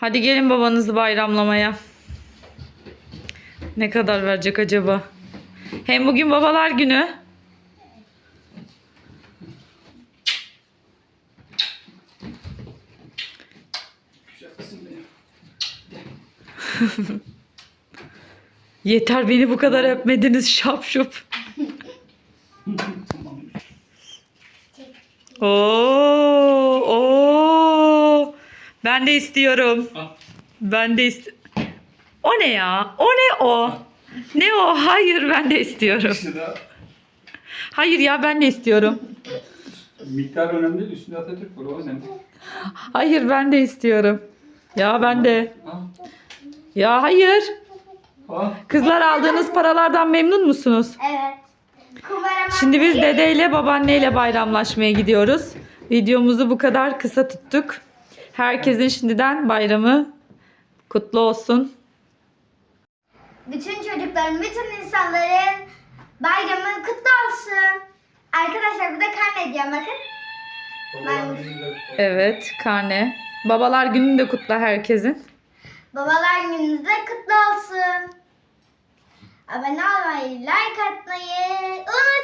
Hadi gelin babanızı bayramlamaya. Ne kadar verecek acaba? Hem bugün babalar günü. Yeter beni bu kadar öpmediniz. Tamam. Oo, oo. Ben de istiyorum. Al. Ben de ist O ne ya? O ne o? Ne o? Hayır ben de istiyorum. İşte daha Hayır ya ben de istiyorum. miktar önemli değil. Üstünde Atatürk var. O önemli. Hayır ben de istiyorum. Ya ben de. Al. Ya hayır. Al. Kızlar aldığınız paralardan memnun musunuz? Evet. Şimdi biz dedeyle babaanneyle bayramlaşmaya gidiyoruz. Videomuzu bu kadar kısa tuttuk. Herkesin şimdiden bayramı kutlu olsun. Bütün çocukların, bütün insanların bayramı kutlu olsun. Arkadaşlar bu da karne hediyem bakın. Evet karne. Babalar gününü de kutla herkesin. Babalar gününüz de kutlu olsun. Abone olmayı, like atmayı unutmayın.